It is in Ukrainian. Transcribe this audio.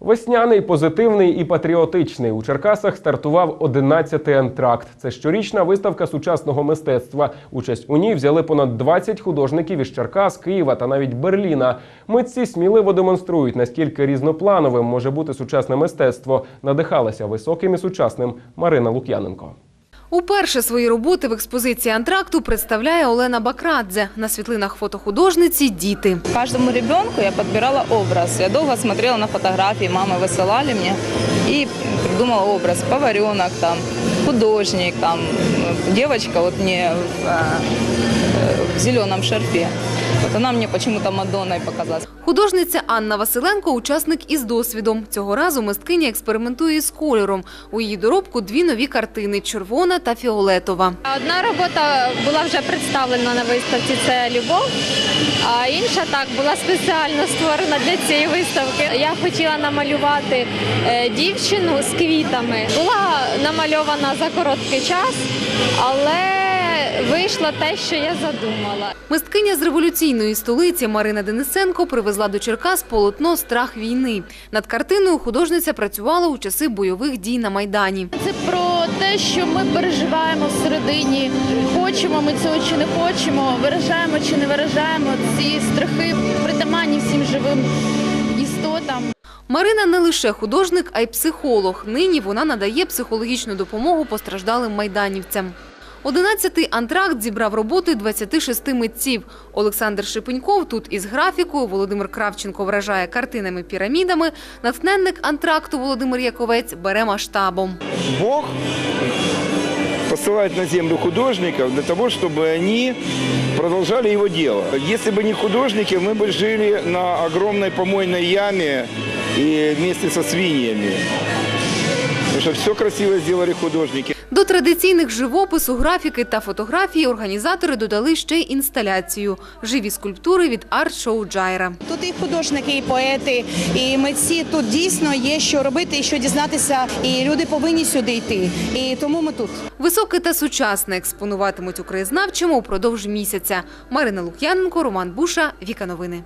Весняний, позитивний і патріотичний у Черкасах стартував 11-й антракт. Це щорічна виставка сучасного мистецтва. Участь у ній взяли понад 20 художників із Черкас, Києва та навіть Берліна. Митці сміливо демонструють, наскільки різноплановим може бути сучасне мистецтво. Надихалася високим і сучасним Марина Лук'яненко. Уперше свої роботи в експозиції антракту представляє Олена Бакрадзе. На світлинах фотохудожниці діти. Каждому ребенку я подбирала образ. Я долго смотрела на фотографии, мамы высылали мне и придумала образ. Поваренок, там, художник, там, девочка вот мне в, в зеленом шарфе. Вот она мне почему-то Мадонной показалась. Художниця Анна Василенко – учасник із досвідом. Цього разу мисткиня експериментує із кольором. У її доробку дві нові картини – червона та фіолетова. Одна робота була вже представлена на виставці це любов, а інша так була спеціально створена для цієї виставки. Я хотіла намалювати е, дівчину з квітами. Була намальована за короткий час, але вийшло те, що я задумала. Мисткиня з революційної столиці Марина Денисенко привезла до Черкас полотно «Страх війни». Над картиною художниця працювала у часи бойових дій на Майдані. Це про те, що ми переживаємо всередині, хочемо ми цього чи не хочемо, виражаємо чи не виражаємо ці страхи притаманні всім живим істотам. Марина не лише художник, а й психолог. Нині вона надає психологічну допомогу постраждалим майданівцям. Одинадцятий антракт зібрав роботи 26 митців. Олександр Шипеньков тут із графікою, Володимир Кравченко вражає картинами-пірамідами. Натхненник антракту Володимир Яковець бере масштабом. Бог посылает на землю художников для того, чтобы они продолжали его дело. Если бы не художники, мы бы жили на огромной помойной яме и вместе со свиньями. Потому что все красиво сделали художники. До традиційних живопису, графіки та фотографії організатори додали ще й інсталяцію – живі скульптури від арт-шоу Джайра. Тут і художники, і поети, і митці. Тут дійсно є що робити і що дізнатися. І люди повинні сюди йти. І тому ми тут. Високе та сучасне експонуватимуть у краєзнавчому упродовж місяця. Марина Лук'яненко, Роман Буша, Віка Новини.